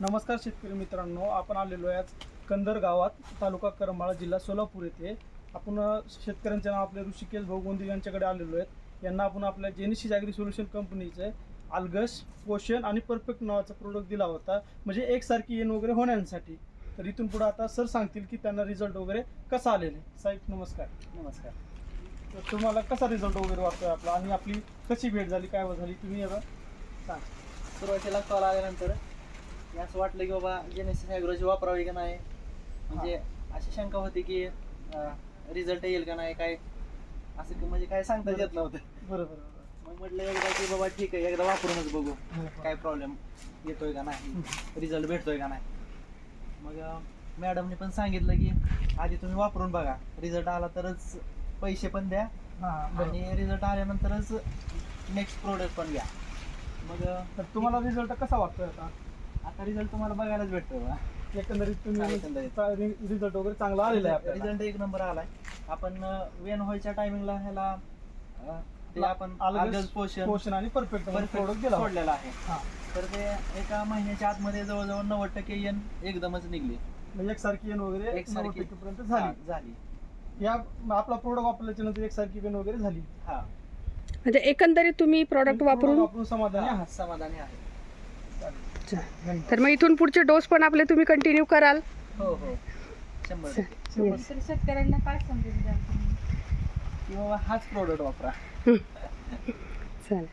नमस्कार शेतकरी मित्रांनो आपण आलेलो आहे आज कंदर गावात तालुका करमाळा जिल्हा सोलापूर येथे. आपण शेतकऱ्यांचे नाव आपले ऋषिकेश भाऊ गोंदी यांच्याकडे आलेलो आहेत. यांना आपण आपल्या जेनिशी जागरी सोल्युशन कंपनीचे आल्गस पोषण आणि परफेक्ट नावाचा प्रोडक्ट दिला होता. म्हणजे एकसारखी येण वगैरे होण्यासाठी. तर इथून पुढे आता सर सांगतील की त्यांना रिझल्ट वगैरे कसा आलेला आहे. साहेब नमस्कार. नमस्कार. तर तुम्हाला कसा रिझल्ट वगैरे वाटतोय आपला? आणि आपली कशी भेट झाली? काय झाली? तुम्ही सांग. सुरुवातीला कॉल आल्यानंतर हे असं वाटलं की बाबा जेनेसिस ॲग्रोची वापरावी का नाही? म्हणजे अशी शंका होती की रिझल्ट येईल का नाही काय? असं की म्हणजे काय सांगता येत नव्हतं. बरोबर बरोबर. मग म्हटलं एकदा की बाबा ठीक आहे एकदा वापरूनच बघू. काय प्रॉब्लेम येतोय का नाही? रिझल्ट भेटतोय का नाही? मग मॅडमने पण सांगितलं की आधी तुम्ही वापरून बघा. रिझल्ट आला तरच पैसे पण द्या आणि रिझल्ट आल्यानंतरच नेक्स्ट प्रोडक्ट पण घ्या. मग तर तुम्हाला रिझल्ट कसा वाटतोय आता? आता रिझल्ट तुम्हाला बघायला भेटतो एकंदरीत तुम्ही. रिझल्ट वगैरे चांगला आलेला आहे आपल्याला. रिझल्ट एक नंबर आलाय. आपण वेन व्हायच्या टायमिंगला ह्याला अं, ते ला- आपण अलगद अलगद पोषण पोषण आणि परफेक्ट प्रोडक्ट परफेक्ट दिला. होता. सोडलेला आहे. हा. तर ते एका महिन्याच्या आतमध्ये जवळजवळ नव्वद टक्के येण एकदमच निघली. म्हणजे एकसारखी येण वगैरे एकसारखी. 90% पर्यंत हा, झाली. झाली या आपला प्रोडक्ट वापरल्याच्या नंतर एकसारखी येण वगैरे झाली. हा. म्हणजे एकंदरीत तुम्ही प्रॉडक्ट वापरून वापरून समाधानी आहात. समाधानी आहे. धन्यवाद. तर मग इथून पुढचे डोस पण आपले तुम्ही कंटिन्यू कराल. हो हो. शंभर टक्के Yes. तर शेतकऱ्यांना काय समजून द्याल तुम्ही की बाबा हाच प्रोडक्ट वापरा. चालेल.